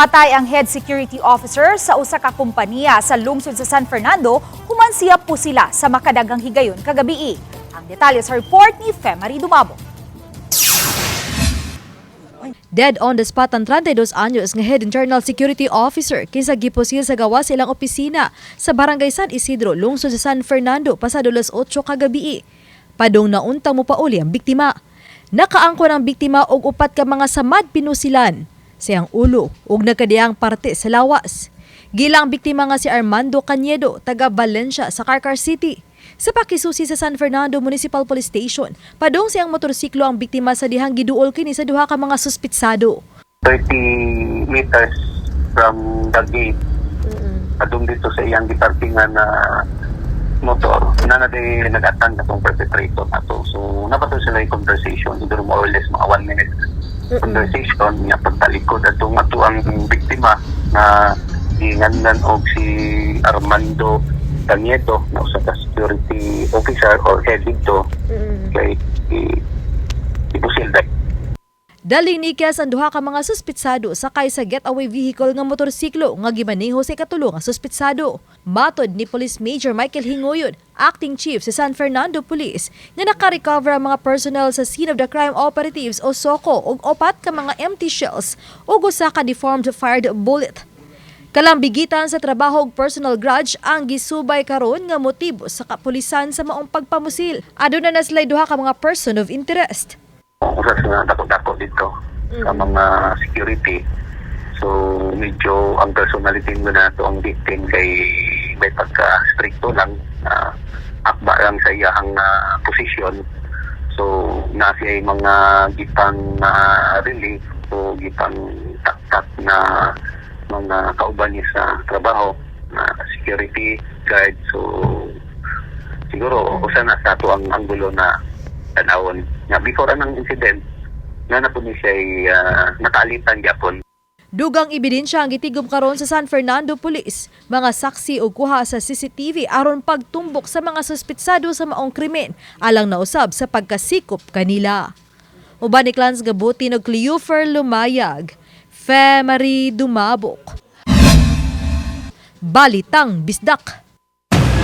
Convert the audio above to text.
Patay ang head security officer sa usa ka kompanya sa lungsod sa San Fernando human siya po sila sa makadagang higayon kagabi. Ang detalye sa report ni Femari Dumabo. Dead on the spot ang 32 anyos nga head internal security officer kinsa gipusil sa gawa sa ilang opisina sa Barangay San Isidro, lungsod sa San Fernando pasado las 8 kagabi. Padong nauntang mo pauli ang biktima. Nakaangko ng biktima og upat ka mga samad pinusilan siyang ulo ug nagkadiyang parte sa lawas. Gilang biktima nga si Armando Cañedo, taga Valencia sa Carcar City. Sa pakisusi sa San Fernando Municipal Police Station, padong siyang motorsiklo ang biktima sa dihang giduol kini sa duha ka mga suspitsado. 30 meters from the gate. Adong dito sa iyang departingan na motor, na na di nag-attend na itong perpetrator na to. So, napato sila yung conversation, siguro more or less mga one minute conversation niya pagtalikod at ato ang biktima na ingandan og si Armando Canieto na usa ka security officer or head dito kay i- ibusilday. Daling nikas ang duha ka mga suspitsado sakay sa getaway vehicle nga motorsiklo nga gimaneho sa ikatulo nga suspitsado. Matod ni Police Major Michael Hingoyon, acting chief sa San Fernando Police, nga nakarecover ang mga personnel sa scene of the crime operatives o SOCO ug opat ka mga empty shells ug usa ka deformed fired bullet. Kalambigitan sa trabaho ug personal grudge ang gisubay karon nga motibo sa kapulisan sa maong pagpamusil. Aduna na sila duha ka mga person of interest. Usa sa dako-dako dito sa mga security. So, medyo ang personality mo na to ang victim kay may pagka-stricto lang na akba lang sa iyang uh, posisyon. So, na siya yung mga gipang na relief o gipang taktak na mga kauban niya sa trabaho na security guard. So, siguro usa na sa ato ang anggulo na tanawon nga before anang incident nga na po ni siya uh, nakaalitan gyapon Dugang ebidensya ang gitigom karon sa San Fernando Police, mga saksi ug kuha sa CCTV aron pagtumbok sa mga suspitsado sa maong krimen alang nausab sa pagkasikop kanila. Uban ni Clans Gabuti og Cleofer Lumayag, Femari Dumabok. Balitang Bisdak.